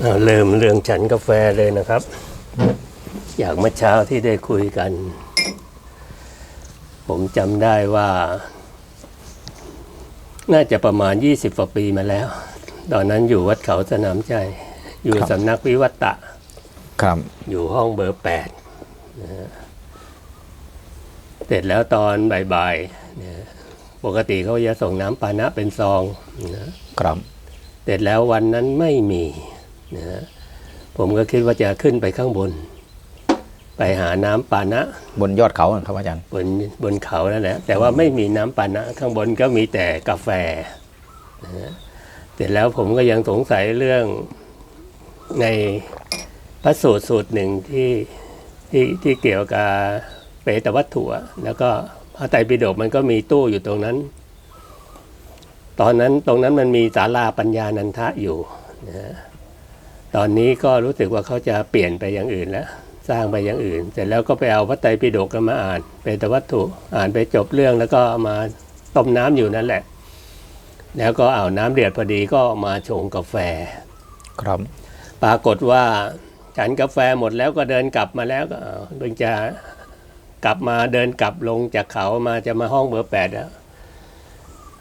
เอาเริ่มเรื่องฉันกาแฟเลยนะครับ อยากเมื่อเช้าที่ได้คุยกัน ผมจำได้ว่า น่าจะประมาณ 20กว่าปีมาแล้ว ตอนนั้นอยู่วัดเขาสนามใจ อยู่ครับสำนักวิวัตตะครับอยู่ห้องเบอร์แปดนะฮะเสร็จแล้วตอนบ่ายๆเนี่ยปกติเขาจะส่งน้ำปานะเป็นซองนะครับเสร็จแล้ววันนั้นไม่มี นะฮะผมก็คิดว่าจะขึ้นไปข้างบน ไปหาน้ำปานะ บนยอดเขาครับอาจารย์ บนบนเขานั่นแหละแต่ว่าไม่มีน้ำปานะ ข้างบนก็มีแต่กาแฟนะฮะเสร็จแล้วผมก็ยังสงสัยเรื่องในพระสูตรสูตรหนึ่งที่ที่ที่เกี่ยวกับเปตวัตถุอะแล้วก็พระไตรปิฎกมันก็มีตู้อยู่ตรงนั้น ตอนนั้นตรงนั้นมันมีศาลาปัญญานันทะอยู่นะฮะ ตอนนี้ก็รู้สึกว่าเขาจะเปลี่ยนไปอย่างอื่นแล้วสร้างไปอย่างอื่น เสร็จแล้วก็ไปเอาพระไตรปิฎกมาอ่านเป็นตวัตถุอ่านไปจบเรื่องแล้วก็มาต้มน้ำอยู่นั่นแหละ แล้วก็เอาน้ำเดือดพอดีก็มาชงกาแฟ ครับ ปรากฏว่าฉันกาแฟหมดแล้วก็เดินกลับมาแล้วก็เพิ่งจะกลับมาเดินกลับลงจากเขามาจะมาห้องเบอร์แปดแล้ว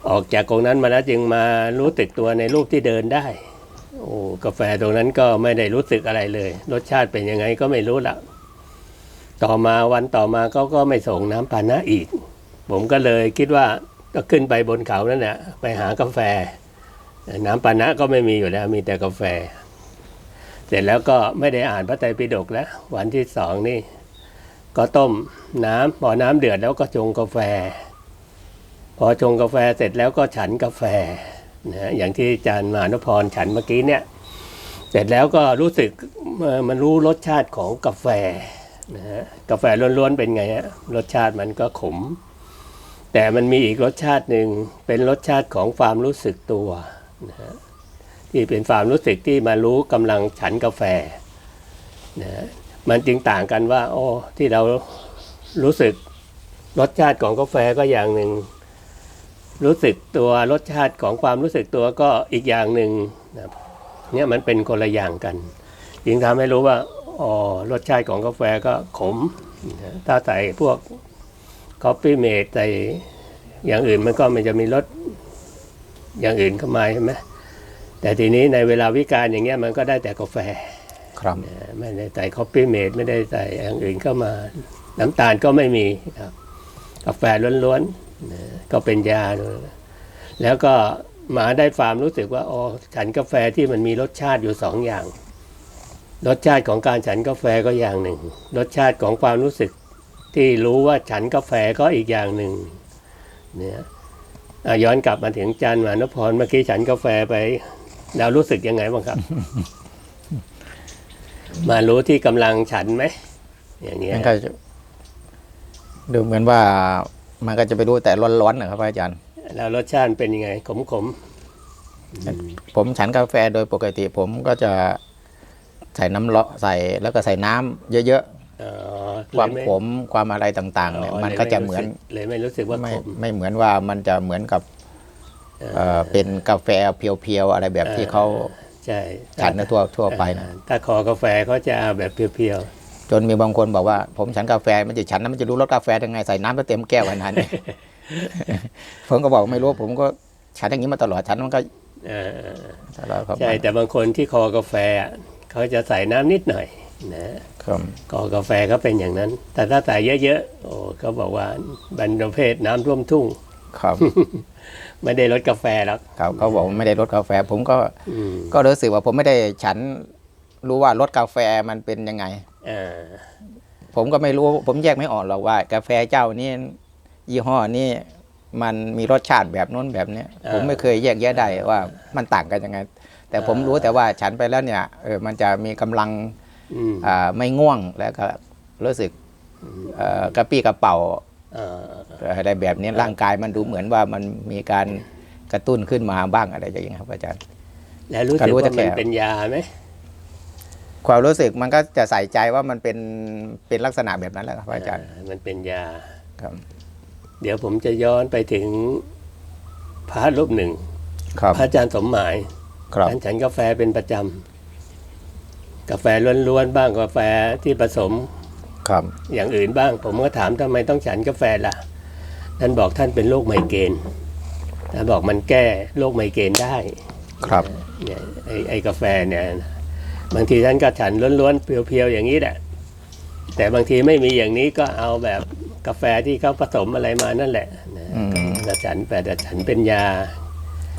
ออกจากตรงนั้นมาแล้วจึงมารู้สึกตัวในรูปที่เดินได้ โอ้กาแฟตรงนั้นก็ไม่ได้รู้สึกอะไรเลย รสชาติเป็นยังไงก็ไม่รู้ละต่อมาวันต่อมาเขาก็ไม่ส่งน้ำปานะอีก ผมก็เลยคิดว่าก็ขึ้นไปบนเขานั่นแหละไปหากาแฟ น้ำปานะก็ไม่มีอยู่แล้ว มีแต่กาแฟ เสร็จแล้วก็ไม่ได้อ่านพระไตรปิฎกแล้ว วันที่สองนี่ ก็ต้มน้ำพอน้ำเดือดแล้วก็ชงกาแฟ พอชงกาแฟเสร็จแล้วก็ฉันกาแฟ นะอย่างที่อาจารย์มานุพรฉันเมื่อกี้เนี่ย เสร็จแล้วก็รู้สึกมันรู้รสชาติของกาแฟนะฮะกาแฟล้วนๆเป็นไงฮะรสชาติมันก็ขม แต่มันมีอีกรสชาติหนึ่งเป็นรสชาติของความรู้สึกตัวนะฮะที่เป็นความรู้สึกที่มารู้กำลังฉันกาแฟนะฮะมันจึงต่างกันว่าโอ้ที่เรารู้สึกรสชาติของกาแฟก็อย่างหนึ่ง รู้สึกตัวรสชาติของความรู้สึกตัวก็อีกอย่างหนึ่งนะเนี่ยมันเป็นคนละอย่างกันจึงทำให้รู้ว่าอ๋อรสชาติของกาแฟก็ขมนะถ้าใส่พวกคอฟฟี่เมดใส่อย่างอื่นมันก็มันจะมีรสอย่างอื่นเข้ามาใช่ไหมแต่ทีนี้ในเวลาวิการอย่างเงี้ยมันก็ได้แต่กาแฟครับนะไม่ได้ใส่คอฟฟี่เมดไม่ได้ใส่อย่างอื่นเข้ามา น้ำตาลก็ไม่มีครับ กาแฟล้วนๆนะ ก็เป็นยาด้วยแล้วก็หมาได้ความรู้สึกว่าอ๋อฉันกาแฟที่มันมีรสชาติอยู่สองอย่าง รสชาติของการฉันกาแฟก็อย่างหนึ่ง รสชาติของความรู้สึกที่รู้ว่าฉันกาแฟก็อีกอย่างหนึ่งเนี่ยอะย้อนกลับมาถึงจันทร์มานพรเมื่อกี้ฉันกาแฟไปเรารู้สึกยังไงบ้างครับ มารู้ที่กำลังฉันไหมอย่างเงี้ยมันก็จะดูเหมือนว่า มันก็จะไปรู้แต่ร้อนๆนะครับอาจารย์ แล้วรสชาติเป็นยังไง ขมขมผมฉันกาแฟโดยปกติผมก็จะใส่น้ำเลาะใส่แล้วก็ใส่น้ำเยอะๆอ๋อๆความเลยขมความอะไรต่างๆเนี่ยอ๋อมันลยก็จะไรู้เหมือนสึเลยไม่รู้สึกว่าไม่ขมไม่เหมือนว่ามันจะเหมือนกับเอ่อเป็นกาแฟเพียวๆอะไรแบบที่เขาใช่ฉันในทั่วทั่วไปนะอ่าถ้าคอกาแฟเขาจะเอาแบบเพียว จนมีบางคนบอกว่า ผมฉันกาแฟมันจะฉันแล้วมันจะรู้รสกาแฟยังไงใส่น้ำไปเต็มแก้วขนาดนี้ผมก็บอกไม่รู้ผมก็ฉันอย่างนี้มาตลอดฉันมันก็ๆเออตลอดครับใช่แต่บางคนที่คอกาแฟอะเขาจะใส่น้ำนิดหน่อยนะครับคอกาแฟเขาเป็นอย่างนั้น แต่ถ้าใส่เยอะๆโอ้เขาบอกว่าบรรประเภทน้ำท่วมทุ่งครับไม่ได้รสกาแฟหรอกครับเขาบอกว่าไม่ได้รสกาแฟ ผมก็อืมก็รู้สึกว่าผมไม่ได้ฉันรู้ว่ารสกาแฟมันเป็นยังไงอ่า ผมก็ไม่รู้ ผมแยกไม่ออกหรอกว่า กาแฟเจ้านี่ยี่ห้อนี่มันมีรสชาติแบบโน้นแบบเนี้ยผมไม่เคยแยกแยะได้ว่ามันต่างกันยังไง แต่ผมรู้แต่ว่าฉันไปแล้วเนี่ยเออมันจะมีกำลังอืมอ่าไม่ง่วงแล้วก็รู้สึกเอ่อกระปี้กระเป๋าอ่าอะไรแบบนี้ร่างกายมันดูเหมือนว่ามันมีการกระตุ้นขึ้นมาบ้างอะไรอย่างเงี้ยครับอาจารย์ แล้วรู้สึกก็รู้ว่าแต่มันแค่เป็นยาไหม ความรู้สึกมันก็จะใส่ใจว่ามันเป็นเป็นลักษณะแบบนั้นแหละครับอาจารย์อ่มันเป็นยาครับ เดี๋ยวผมจะย้อนไปถึงพระรูปหนึ่งครับพระอาจารย์สมหมายครับท่านฉันกาแฟเป็นประจกาแฟล้วนๆบ้างกาแฟที่ผสมครับ อย่างอื่นบ้าง ผมก็ถามทำไมต้องฉันกาแฟล่ะท่านบอกท่านเป็นโรคไมเกรนท่านบอกมันแก้โรคไมเกรนได้ ครับเนี่ยไอ้ไอ้กาแฟเนี่ย บางทีท่านก็ฉันล้วนๆเพียวๆอย่างนี้แหละ แต่บางทีไม่มีอย่างนี้ก็เอาแบบกาแฟที่เขาผสมอะไรมานั่นแหละนะอืมแต่ฉันแต่ฉันเป็นยา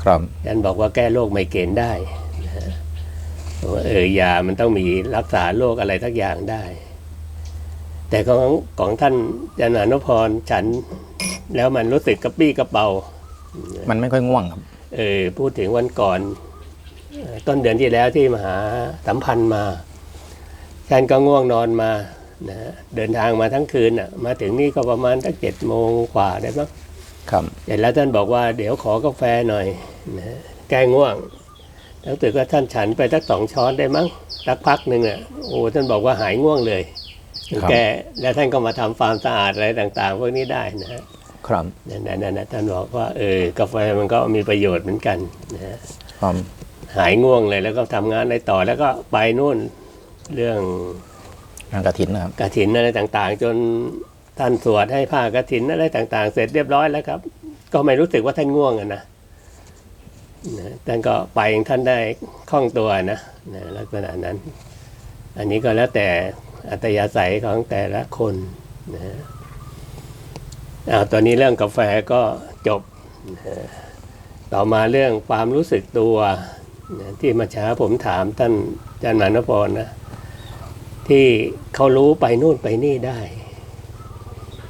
ครับท่านบอกว่าแก้โรคไมเกรนได้นะฮะบอกว่าเออยามันต้องมีรักษาโรคอะไรทักอย่างได้ แต่ของของท่านอาจารย์อนุพรฉันแล้วมันรู้สึกกระปี้กระเป๋า มันไม่ค่อยง่วงครับ เออพูดถึงวันก่อนเอ่อ ต้นเดือนที่แล้วที่มหาสัมพันธ์มาท่านก็ง่วงนอนมานะฮะเดินทางมาทั้งคืนอะมาถึงนี่ก็ประมาณตั้งเจ็ดโมงกว่าได้มั้งครับเสร็จแล้วท่านบอกว่าเดี๋ยวขอกาแฟหน่อยนะฮะแก้ง่วงแล้วตึกว่าท่านฉันไปสักสองช้อนได้มั้งสักพักหนึ่งอะโอ้ท่านบอกว่าหายง่วงเลยคือแกแล้วท่านก็มาทำความสะอาดอะไรต่าง ๆ พวกนี้ได้นะฮะครับนั่นนั่นนั่นท่านบอกว่าเออกาแฟมันก็มีประโยชน์เหมือนกันนะฮะครับ หายง่วงเลย แล้วก็ทำงานในต่อแล้วก็ไปนู่นเรื่องงานกระถินนะครับกฐินอะไรต่างๆ จนท่านสวดให้ผ้ากฐินอะไรต่าง ๆ เสร็จเรียบร้อยแล้วครับ ก็ไม่รู้สึกว่าท่านง่วงอะนะนะท่านก็ไปของท่านได้คล่องตัวนะนะลักษณะนั้น อันนี้ก็แล้วแต่อัตยาศัยของแต่ละคนนะอ้าวตอนนี้เรื่องกาแฟก็จบนะต่อมาเรื่องความรู้สึกตัวนะ ที่มาช้าผมถามท่านอาจารย์มานพรนะ ที่เขารู้ไปนู่นไปนี่ได้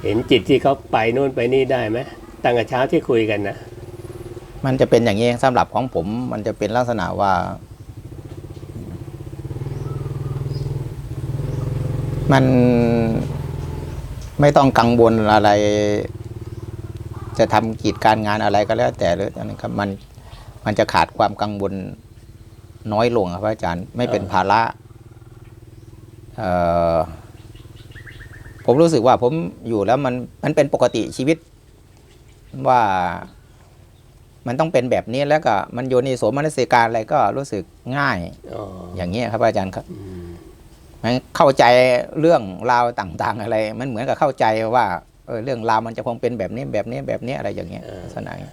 เห็นจิตที่เขาไปนู่นไปนี่ได้ไหมตั้งแต่เช้าที่คุยกันนะมันจะเป็นอย่างนี้สำหรับของผม มันจะเป็นลักษณะว่า มันไม่ต้องกังวลอะไร จะทำกิจการงานอะไรก็แล้ว แต่เลยนะครับมันมันจะขาดความกังวล น้อยลงครับพระอาจารย์ไม่เป็นภาระเอ่อผมรู้สึกว่าผมอยู่แล้วมันมันเป็นปกติชีวิตว่ามันต้องเป็นแบบนี้แล้วก็มันโยนิโสมนสิการอะไรก็รู้สึกง่ายอ๋ออย่างนี้ยครับอาจารย์ครับอืมมันเข้าใจเรื่องราวต่าง ๆ อะไร มันเหมือนกับเข้าใจว่าเออเรื่องราวมันจะคงเป็นแบบนี้แบบนี้แบบนี้อะไรอย่างเงี้ยลักษณะนี้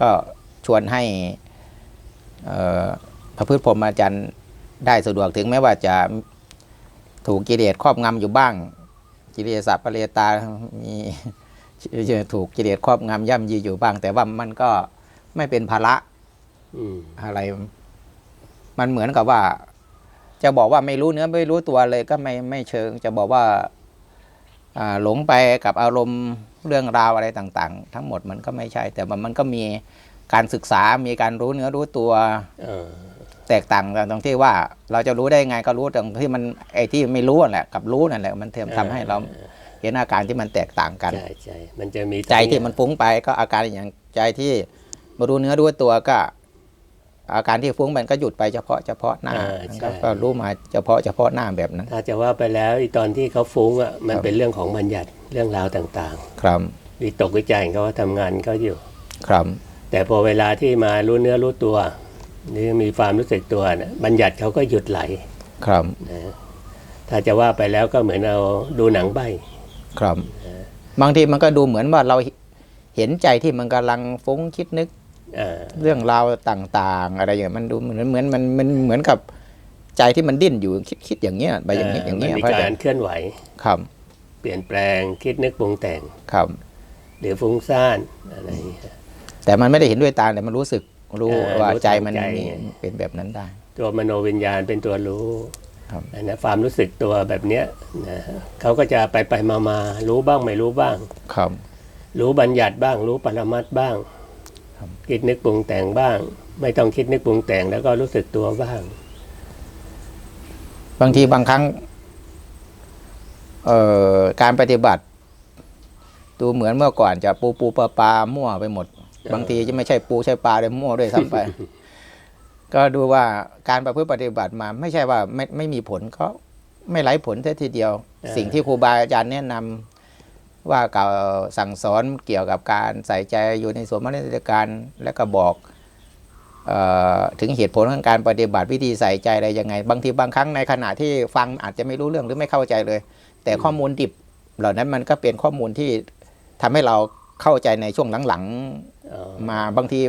ก็ชวนให้ พระพืชพรหมอาจารย์ได้สะดวกถึงแม้ว่าจะถูกกิเลสครอบงำอยู่บ้าง กิเลสปะเรตามีถูกกิเลสครอบงำย่ำยีอยู่บ้าง แต่ว่ามันก็ไม่เป็นภาระอะไร มันเหมือนกับว่า จะบอกว่าไม่รู้เนื้อไม่รู้ตัวเลยก็ไม่ไม่เชิง จะบอกว่าหลงไปกับอารมณ์เรื่องราวอะไรต่าง ๆ ทั้งหมดมันก็ไม่ใช่ แต่มันก็มีการศึกษามีการรู้เนื้อรู้ตัวอ แตกต่างกันตรงที่ว่าเราจะรู้ได้ไงก็รู้ตรงที่มันไอ้ที่ไม่รู้นั่นแหละกับรู้นั่นแหละมันทำทำให้เราเห็นอาการที่มันแตกต่างกันใช่ใช่มันจะมีใจที่มันฟุ้งไปก็อาการอย่างใจที่มารู้เนื้อรู้ตัวก็ อาการที่ฟุ้งมันก็หยุดไปเฉพาะเฉพาะหน้าอ่ามันใช่ก็ก็รู้มาเฉพาะเฉพาะหน้าแบบนั้นถ้าจะว่าไปแล้วไอีตอนที่เขาฟุ้งอะมันครับเป็นเรื่องของบัญญัติเรื่องราวต่างครับๆวิตกวิจารณ์เขาว่าทำงานเขาอยู่ ครับ แต่พอเวลาที่มารู้เนื้อรู้ตัว หรือมีความรู้สึกตัวนะบัญญัติเขาก็หยุดไหลครับนะถ้าจะว่าไปแล้วก็เหมือนเราดูหนังใบครับ บางทีมันก็ดูเหมือนว่าเราเห็นใจที่มันกำลังฟุ้งคิดนึกอ่าเรื่องราวต่างๆ อะไรอย่างมันดูเหมือนเหมือนมันมันเหมือนกับใจที่มันดิ้นอยู่คิดคิดอย่างเงี้ยไปอย่างนี้อย่างมัเงี้ยมีพระอาการจารย์เคลื่อนไหวครับ เปลี่ยนแปลงคิดนึกปรุงแต่งครับหรือฟุ้งซ่านอะไรอย่างเงี้ยแต่มันไม่ได้เห็นด้วยตาแต่มันรู้สึก รู้เออว่ารู้ใจมันใจมีเป็นแบบนั้นได้ ตัวมโนวิญญาณเป็นตัวรู้ครับอันนะความรู้สึกตัวแบบเนี้ยนะเขาก็จะไปไปมามารู้บ้างไม่รู้บ้างครับรู้บัญญัติบ้าง รู้ปรมัตถ์บ้างครับคิดนึกปรุงแต่งบ้าง ไม่ต้องคิดนึกปรุงแต่งแล้วก็รู้สึกตัวบ้าง บางทีบางครั้งเอ่อการปฏิบัติ ดูเหมือนเมื่อก่อนจะปูปูปลาปลามั่วไปหมด บางทีจะไม่ใช่ปูใช่ปลาเลยมั่วด้วยซ้ำไป ก็ดูว่าการประพฤติปฏิบัติมา ไม่ใช่ว่าไม่ไม่มีผลก็ไม่ไร้ผลแท้ทีเดียวเออสิ่งที่ครูบาอาจารย์แนะนำว่ากล่าวสั่งสอนเกี่ยวกับการใส่ใจอยู่ในสวนมนสิการและก็บอกเอ่อถึงเหตุผลของการปฏิบัติวิธีใส่ใจอะไรยังไง บางทีบางครั้งในขณะที่ฟังอาจจะไม่รู้เรื่องหรือไม่เข้าใจเลย แต่ข้อมูลดิบ เหล่านั้นมันก็เป็นข้อมูลที่ทำให้เราเข้าใจในช่วงหลังอ๋อๆ มาบางที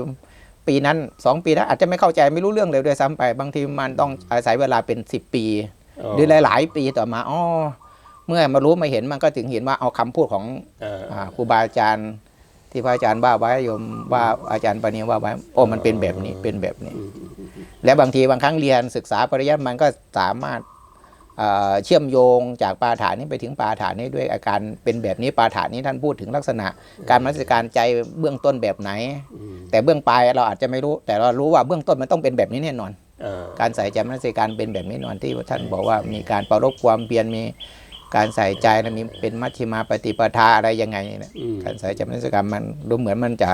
ปีนั้นสองปีนั้นอาจจะไม่เข้าใจไม่รู้เรื่องเลยด้วยซ้ำไป บางทีมันต้องอาศัยเวลาเป็นสิบปี หรือหลาย ๆ ปีต่อมาอ๋อเมื่อมารู้มาเห็นมันก็ถึงเห็นว่าเอาคำพูดของอ่าอ่าครูบาอาจารย์ ที่พระอาจารย์ว่าไว้โยมว่าอาจารย์ปานีว่าไว้โอ้มันเป็นแบบนี้เป็นแบบนี้อืมและบางทีบางครั้งเรียนศึกษาปริยัติมันก็สามารถ เอ่อเชื่อมโยงจากปาฐานนี้ไปถึงปาฐานนี้ด้วยอาการเป็นแบบนี้ปาฐานนี้ท่านพูดถึงลักษณะ การมัสการใจเบื้องต้นแบบไหนอืมแต่เบื้องปลายเราอาจจะไม่รู้ แต่เรารู้ว่าเบื้องต้นมันต้องเป็นแบบนี้แน่นอนอ่าการใส่ใจมัสการเป็นแบบนี้แน่นอนที่ท่านบอกว่ามีการประรบความเพียรมีการใส่ใจและมีเป็นมัชฌิมาปฏิปทาอะไรยังไงเนี่ยอืมการใส่ใจมัสการมันดูเหมือนมันจะ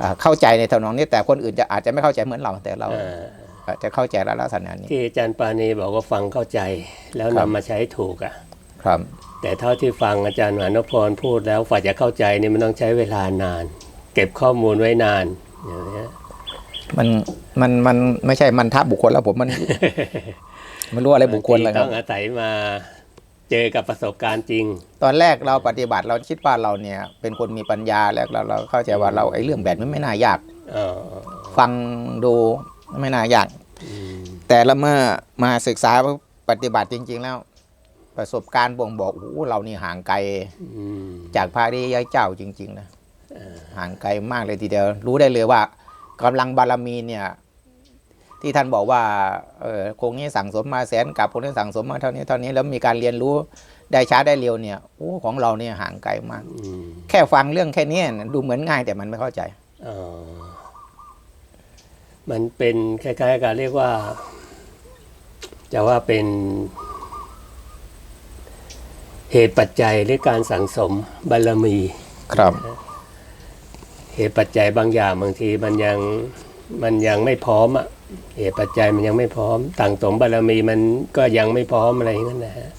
อ่าเข้าใจในทำนองนี้แต่คนอื่นจะอาจจะไม่เข้าใจเหมือนเราแต่เราอ่าอา จจะเข้าใจแล้วลักษณะนี้ที่อาจารย์ปาณีบอกว่าฟังเข้าใจแล้วครันำบมาใช้ถูกอะ ครับ แต่เท่าที่ฟังอาจารย์หวานพรพูดแล้วฝ่าจะเข้าใจนี่มันต้องใช้เวลานาน เก็บข้อมูลไว้นานอย่างเงี้ยมันมันมันไม่ใช่มันทับบุคคลแล้วผมมันไม่รู้อะไรบุคคลแล้วคต้รัอบงอาศัยมาเจอกับประสบการณ์จริง ตอนแรกเราปฏิบัติเราคิดว่าเราเนี่ย เป็นคนมีปัญญาแล้วเราเราเข้าใจว่าเราไอ้เรื่องแบบนี้ไม่น่ายากเออฟังดูไม่น่ายากอืม แต่ละเมื่อมาศึกษาปฏิบัติจริง ๆ แล้ว ประสบการณ์บ่งบอกโอ้โหเรานี่ห่างไกลอืมจากพระริยเจ้าจริง ๆ นะห่างไกลมากเลยทีเดียว รู้ได้เลยว่ากำลังบารมีเนี่ย ที่ท่านบอกว่าเออคงนี้สั่งสมมาแสนกับคงนี้สั่งสมมาเท่านี้เท่านี้แล้วมีการเรียนรู้ได้ช้าได้เร็วเนี่ยโอ้ของเราเนี่ยห่างไกลมากอืมแค่ฟังเรื่องแค่นี้ดูเหมือนง่ายแต่มันไม่เข้าใจอ๋อ มันเป็นคล้ายๆกับเรียกว่า จะว่าเป็น เหตุปัจจัยหรือการสั่งสมบารมี ครับ เหตุปัจจัยบางอย่างบางทีมันยังมันยังไม่พร้อมอะเหตุปัจจัยมันยังไม่พร้อม ต่างสมบารมีมันก็ยังไม่พร้อมอะไรอย่างนั้นนะฮะ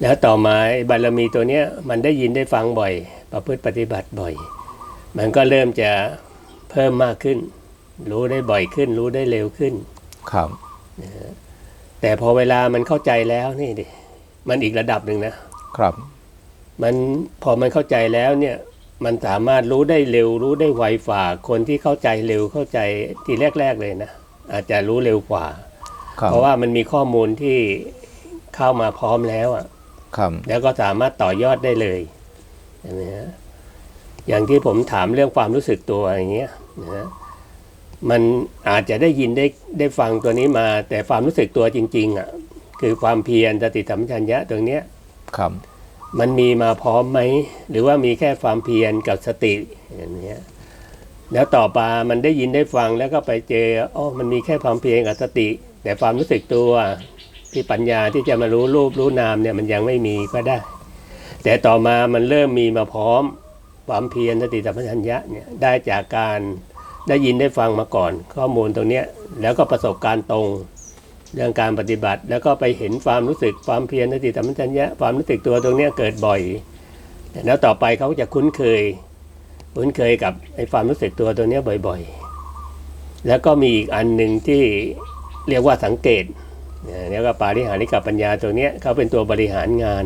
แล้วต่อมาไอ้บารมีตัวเนี้ยมันได้ยินได้ฟังบ่อย ประพฤติปฏิบัติบ่อย มันก็เริ่มจะเพิ่มมากขึ้น รู้ได้บ่อยขึ้น รู้ได้เร็วขึ้น ครับแต่พอเวลามันเข้าใจแล้วนี่ดิมันอีกระดับหนึ่งนะ ครับ มันพอมันเข้าใจแล้วเนี่ยมันสามารถรู้ได้เร็ว รู้ได้ไวฝ่าคนที่เข้าใจเร็วเข้าใจทีแรก ๆเลยนะอาจจะรู้เร็วกว่า ครับเพราะว่ามันมีข้อมูลที่เข้ามาพร้อมแล้วอะครับแล้วก็สามารถต่อยอดได้เลยเห็นไหมฮะอย่างที่ผมถามเรื่องความรู้สึกตัวอย่างเงี้ยนะฮะ มันอาจจะได้ยินได้ได้ฟังตัวนี้มา แต่ความรู้สึกตัวจริง ๆอะคือความเพียรสติสัมปชัญญะตรงเนี้ยครับ มันมีมาพร้อมไหมหรือว่ามีแค่ความเพียรกับสติอย่างเนี้ยแล้วต่อมามันได้ยินได้ฟังแล้วก็ไปเจออ๋อมันมีแค่ความเพียรกับสติ แต่ความรู้สึกตัวที่ปัญญาที่จะมารู้รูปรู้นามเนี่ยมันยังไม่มีก็ได้ แต่ต่อมามันเริ่มมีมาพร้อมความเพียรสติสัมปชัญญะเนี่ยได้จากการ ได้ยินได้ฟังมาก่อน ข้อมูลตรงนี้แล้วก็ประสบการณ์ตรงเรื่องการปฏิบัติ แล้วก็ไปเห็นความรู้สึกความเพียรสติสัมปชัญญะความรู้สึกตัวตรงนี้เกิดบ่อย แล้วต่อไปเขาจะคุ้นเคย คุ้นเคยกับไอ้ความรู้สึกตัวตัวนี้บ่อยๆ แล้วก็มีอีกอันหนึ่งที่เรียกว่าสังเกตเนี่ยกว่าปาริหาริกปัญญาตัวนี้เขาเป็นตัวบริหารงาน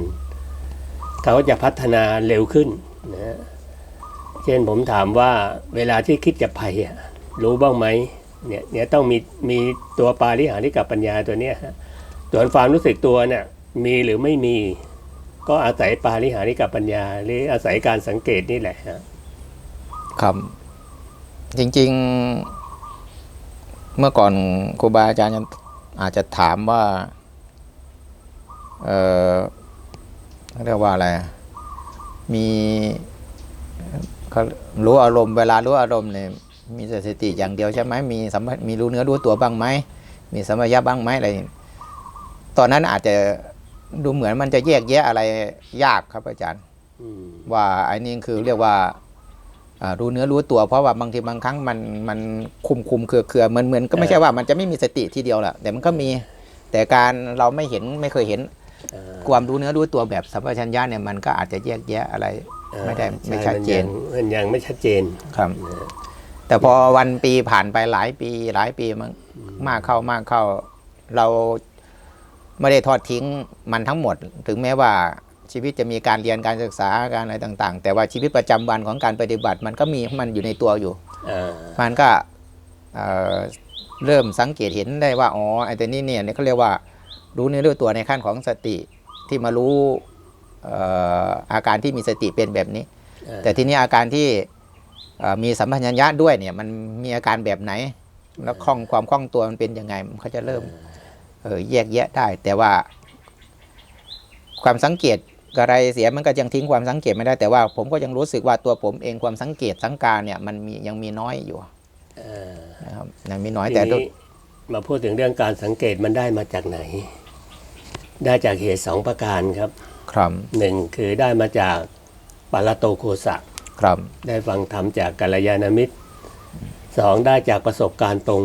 เขาจะพัฒนาเร็วขึ้นนะ เช่นผมถามว่าเวลาที่คิดจะภัยอะรู้บ้างไหมเนี่ยเนี่ยต้องมีมีตัวปาริหาริกับปัญญาตัวเนี้ยส่วนความรู้สึกตัวเนี่ยมีหรือไม่มีก็อาศัยปาริหาริกับปัญญา หรืออาศัยการสังเกตนี่แหละครับจริง ๆ เมื่อก่อนครูบาอาจารย์อาจจะถามว่า เออเขาเรียกว่าอะไร มี เขารู้อารมณ์เวลารู้อารมณ์เนี่ยมีสติอย่างเดียวใช่ไหมมีสัมผัสมีรู้เนื้อรู้ตัวบ้างไหมมีสัมผัสบ้างไหมอะไร ตอนนั้นอาจจะดูเหมือนมันจะแยกแยะอะไรยากครับอาจารย์อืมว่าไอ้นี่คือเรียกว่าอ่ารู้เนื้อรู้ตัวเพราะว่าบางทีบางครั้งมันมันคุมคุมเครือเครือเหมือนเหมือนก็ไม่ใช่ว่ามันจะไม่มีสติทีเดียวแหละแต่มันก็มีแต่การเราไม่เห็นไม่เคยเห็นอ่าความรู้เนื้อรู้ตัวแบบสัมปชัญญะเนี่ยมันก็อาจจะแยกแยะอะไร ไม่ได้ไม่ชัดเจนมันยังมันยังไม่ชัดเจนครับ แต่พอวันปีผ่านไปหลายปีหลายปีมันมากเข้ามากเข้า เราไม่ได้ทอดทิ้งมันทั้งหมด ถึงแม้ว่าชีวิตจะมีการเรียนการศึกษาการอะไรต่าง ๆ แต่ว่าชีวิตประจำวันของการปฏิบัติ มันก็มีของมันอยู่ในตัวอยู่อ่ามันก็เอ่อเริ่มสังเกตเห็นได้ว่าอ๋อไอ้ตัวนี้เนี่ยเขาเรียกว่ารู้เนื้อรู้ตัวในขั้นของสติที่มารู้เอ่ออาการที่มีสติเป็นแบบนี้อ่าแต่ทีนี้อาการที่เอ่อมีสัมพัญญะด้วยเนี่ยมันมีอาการแบบไหน แล้วคล่องความคล่องตัวมันเป็นยังไงมันก็จะเริ่มเออแยกแยะได้ แต่ว่า ความสังเกตอะไรเสียมันก็ยังทิ้งความสังเกตไม่ได้แต่ว่า ผมก็ยังรู้สึกว่าตัวผมเองความสังเกตสังการเนี่ยมันมียังมีน้อยอยู่อ่านะครับยังมีน้อยทีแต่ด้วยนี้มาพูดถึงเรื่องการสังเกตมันได้มาจากไหน ได้จากเหตุสองประการครับ ครับหนึ่งคือได้มาจากปาลโตโคสะครับ ได้ฟังธรรมจากกัลยาณมิตรสองได้จากประสบการณ์ตรง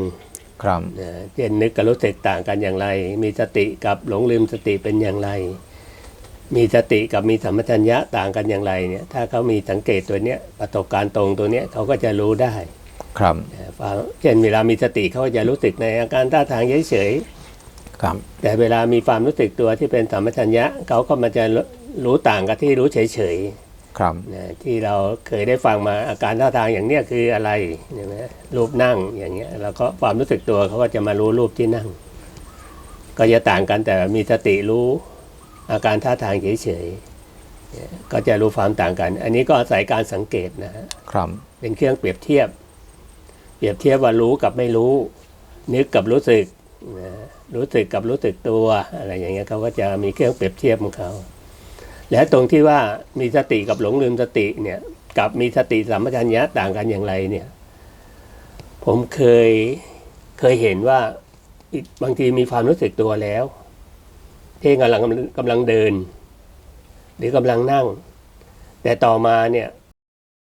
ครับนะเช่นนึกกับรู้สึกต่างกันอย่างไร มีสติกับหลงลืมสติเป็นอย่างไร มีสติกับมีสัมปชัญญะต่างกันอย่างไรเนี่ยถ้าเขามีสังเกตตัวเนี้ยประสบการณ์ตรงตัวเนี้ยเขาก็จะรู้ได้ ครับนะฟังเช่นเวลามีสติเขาก็จะรู้สึกในอาการท่าทางเฉยๆ ครับแต่เวลามีความรู้สึกตัวที่เป็นสัมปชัญญะเขาก็มันจะรู้รู้ต่างกับที่รู้เฉยครับๆนะที่เราเคยได้ฟังมาอาการท่าทางอย่างเนี้ยคืออะไรใช่ไหมรูปนั่งอย่างเงี้ยแล้วก็ความรู้สึกตัวเขาก็จะมารู้รูปที่นั่ง ก็จะต่างกันแต่มีสติรู้อาการท่าทางเฉยๆเนี่ยก็จะรู้ความต่างกัน อันนี้ก็อาศัยการสังเกตนะฮะครับเป็นเครื่องเปรียบเทียบ เปรียบเทียบว่ารู้กับไม่รู้ นึกกับรู้สึกนะ รู้สึกกับรู้สึกตัวอะไรอย่างเงี้ยเขาก็จะมีเครื่องเปรียบเทียบของเขา และตรงที่ว่ามีสติกับหลงลืมสติเนี่ยกับมีสติสัมปชัญญะต่างกันอย่างไรเนี่ย ผมเคยเคยเห็นว่าบางทีมีความรู้สึกตัวแล้วที่กำลังกำลังเดิน หรือกำลังนั่ง แต่ต่อมาเนี่ย